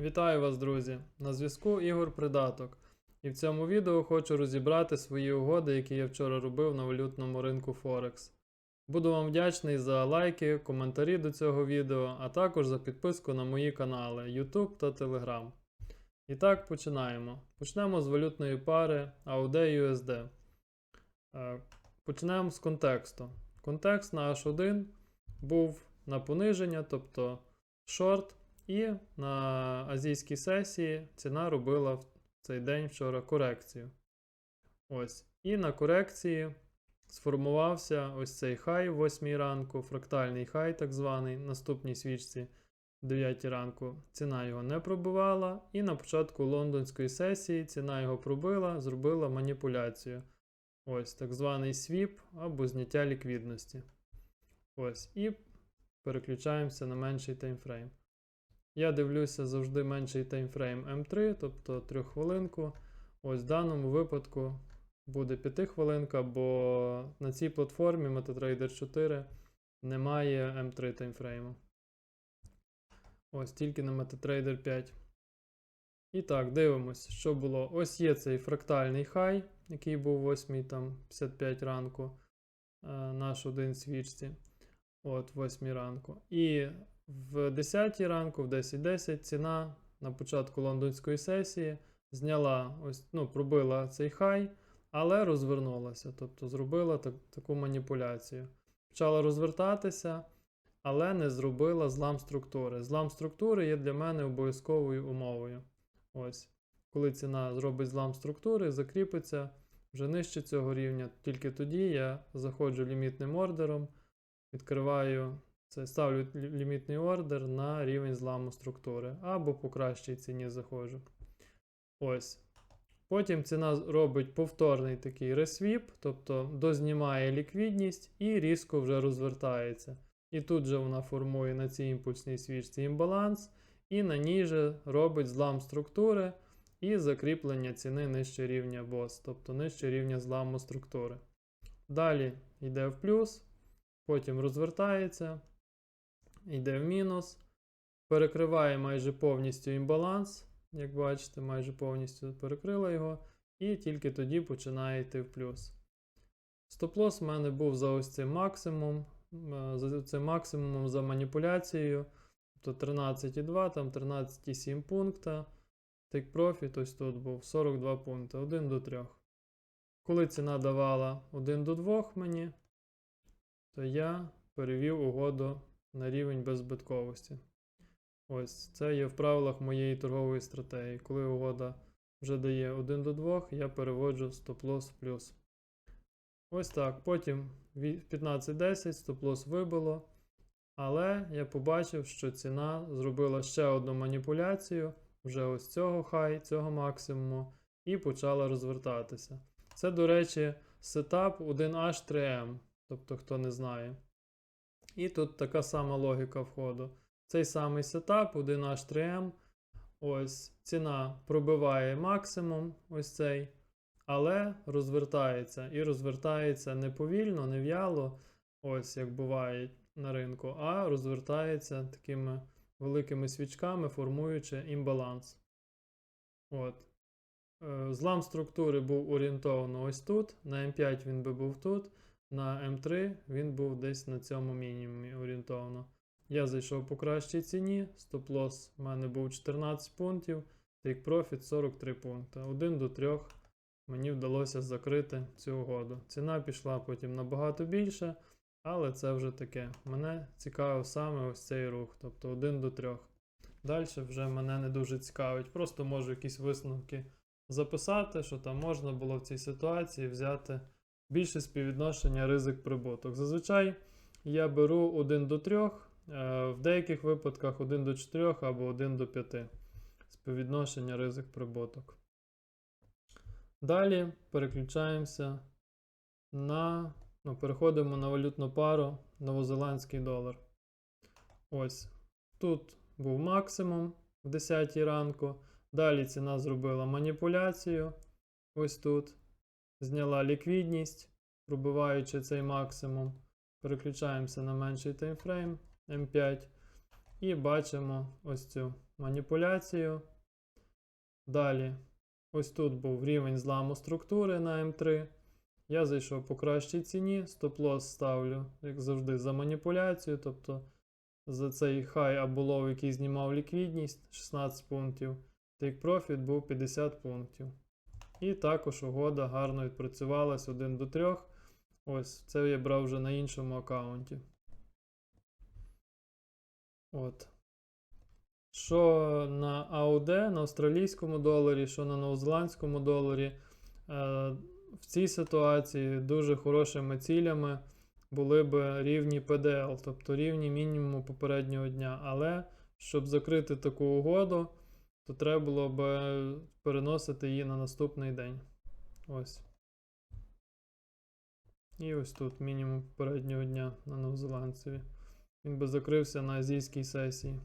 Вітаю вас, друзі! На зв'язку Ігор Придаток. І в цьому відео хочу розібрати свої угоди, які я вчора робив на валютному ринку Форекс. Буду вам вдячний за лайки, коментарі до цього відео, а також за підписку на мої канали YouTube та Telegram. І так, починаємо. Почнемо з валютної пари AUD USD. Е, Почнемо з контексту. Контекст на H1 був на пониження, тобто шорт, і на азійській сесії ціна робила в цей день вчора корекцію. Ось. І на корекції сформувався ось цей хай в 8 ранку, фрактальний хай, так званий, наступній свічці в 9 ранку. Ціна його не пробивала, і на початку лондонської сесії ціна його пробила, зробила маніпуляцію. Ось так званий свіп або зняття ліквідності. Ось. І переключаємося на менший таймфрейм. Я дивлюся завжди менший таймфрейм М3, тобто 3 хвилинку. Ось в даному випадку буде 5 хвилинка, бо на цій платформі MetaTrader 4 немає М3 таймфрейму. Ось тільки на MetaTrader 5. І так, дивимося, що було. Ось є цей фрактальний хай, який був 8 там 55 ранку е, наш один свічці. От, 8 ранку. І в 10 ранку, в 10.10 ціна на початку лондонської сесії зняла, ось, ну, пробила цей хай, але розвернулася. Тобто зробила так, таку маніпуляцію. Почала розвертатися, але не зробила злам структури. Злам структури є для мене обов'язковою умовою. Ось. Коли ціна зробить злам структури, закріпиться вже нижче цього рівня, тільки тоді я заходжу лімітним ордером, відкриваю це ставлю лімітний ордер на рівень зламу структури, або по кращій ціні заходжу. Ось. Потім ціна робить повторний такий ресвіп, тобто дознімає ліквідність і різко вже розвертається. І тут же вона формує на цій імпульсній свічці імбаланс, і на ній же робить злам структури і закріплення ціни нижче рівня BOS, тобто нижче рівня зламу структури. Далі йде в плюс, потім розвертається, йде в мінус, перекриває майже повністю імбаланс, як бачите, майже повністю перекрила його, і тільки тоді починає йти в плюс. Стоп-лосс в мене був за ось цим максимум, е, за цим максимумом за маніпуляцією, тобто 13,2, там 13,7 пункта. Take Profit ось тут був 42 пункти, 1 до 3. Коли ціна давала 1 до 2 мені, то я перевів угоду на рівень беззбитковості. Ось це є в правилах моєї торгової стратегії. Коли угода вже дає 1 до 2, я переводжу стоп-лосс в плюс. Ось так. Потім ві- 15.10 стоп-лосс вибило. Але я побачив, що ціна зробила ще одну маніпуляцію вже ось цього хай, цього максимуму, і почала розвертатися. Це, до речі, сетап 1H3M, тобто хто не знає. І тут така сама логіка входу. Цей самий сетап 1H3M. Ось ціна пробиває максимум, ось цей, але розвертається. І розвертається не повільно, не в'яло, ось як буває на ринку, а розвертається такими великими свічками, формуючи імбаланс. От. Е, Злам структури був орієнтовано ось тут. На М5 він би був тут, на М3 він був десь на цьому мінімумі орієнтовно. Я зайшов по кращій ціні, стоп-лосс у мене був 14 пунктів, take profit 43 пункти. 1 до 3 мені вдалося закрити цю угоду. Ціна пішла потім набагато більше, але це вже таке. Мене цікавив саме ось цей рух, тобто 1 до 3. Далі вже мене не дуже цікавить. Просто можу якісь висновки записати, що там можна було в цій ситуації взяти більше співвідношення ризик-прибуток. Зазвичай я беру 1 до 3, в деяких випадках 1 до 4 або 1 до 5 співвідношення ризик-прибуток. Далі переключаємося на ну, переходимо на валютну пару новозеландський долар. Ось тут був максимум в 10 ранку. Далі ціна зробила маніпуляцію. Ось тут. Зняла ліквідність, пробиваючи цей максимум. Переключаємося на менший таймфрейм М5. І бачимо ось цю маніпуляцію. Далі, ось тут був рівень зламу структури на М3. Я зайшов по кращій ціні, стоп-лосс ставлю, як завжди, за маніпуляцію, тобто за цей хай або лоу, який знімав ліквідність 16 пунктів. Take Profit був 50 пунктів. І також угода гарно відпрацювалась 1 до 3. Ось, це я брав вже на іншому аккаунті. От. Що на АУД, на австралійському доларі, що на новозеландському доларі. Е, в цій ситуації дуже хорошими цілями були б рівні PDL, тобто рівні мінімуму попереднього дня. Але щоб закрити таку угоду, то треба було б переносити її на наступний день. Ось. І ось тут мінімум попереднього дня на новозеландцеві. Він би закрився на азійській сесії.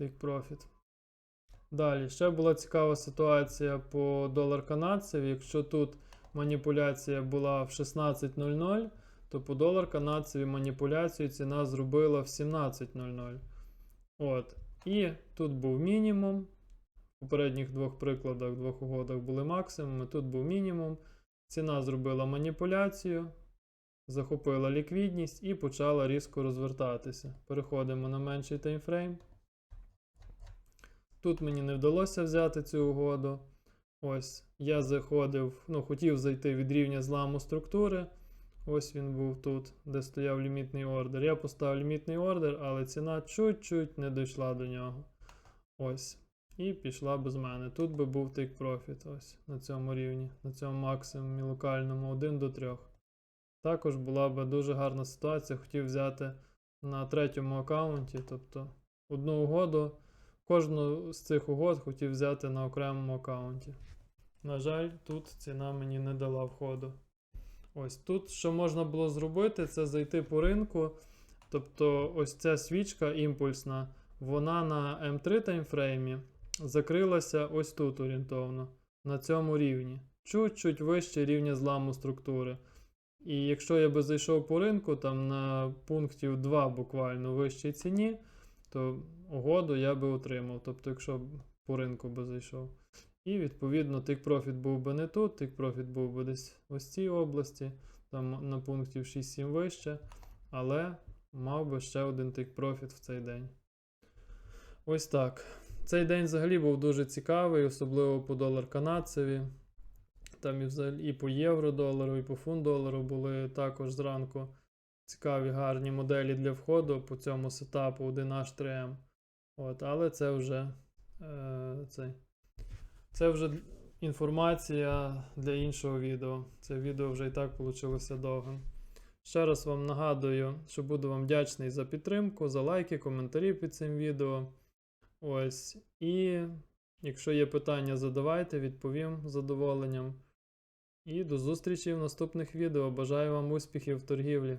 Take Profit. Далі, ще була цікава ситуація по долар канадцеві. Якщо тут маніпуляція була в 16.00, то по долар канадцеві маніпуляцію ціна зробила в 17.00. От. І тут був мінімум. В попередніх двох прикладах, двох угодах були максимуми. Тут був мінімум. Ціна зробила маніпуляцію, захопила ліквідність і почала різко розвертатися. Переходимо на менший таймфрейм. Тут мені не вдалося взяти цю угоду. Ось, я заходив, ну, хотів зайти від рівня зламу структури. Ось він був тут, де стояв лімітний ордер. Я поставив лімітний ордер, але ціна чуть-чуть не дійшла до нього. Ось. І пішла без мене. Тут би був take profit ось на цьому рівні, на цьому максимумі локальному 1 до 3. Також була би дуже гарна ситуація. Хотів взяти на третьому аккаунті, тобто одну угоду. Кожну з цих угод хотів взяти на окремому аккаунті. На жаль, тут ціна мені не дала входу. Ось тут, що можна було зробити, це зайти по ринку. Тобто, ось ця свічка імпульсна, вона на М3 таймфреймі закрилася ось тут орієнтовно, на цьому рівні. Чуть-чуть вище рівня зламу структури. І якщо я би зайшов по ринку, там на пунктів 2 буквально вищій ціні, то угоду я би отримав. Тобто, якщо по ринку би зайшов. І відповідно тик профіт був би не тут, тик профіт був би десь ось в цій області, там на пунктів 6-7 вище, але мав би ще один тик профіт в цей день. Ось так. Цей день взагалі був дуже цікавий, особливо по долар канадцеві. Там і взагалі і по євро долару, і по фунт долару були також зранку цікаві гарні моделі для входу по цьому сетапу 1H3M. От, але це вже е, цей. Це вже інформація для іншого відео. Це відео вже і так вийшло довгим. Ще раз вам нагадую, що буду вам вдячний за підтримку, за лайки, коментарі під цим відео. Ось. І якщо є питання, задавайте, відповім з задоволенням. І до зустрічі в наступних відео. Бажаю вам успіхів в торгівлі!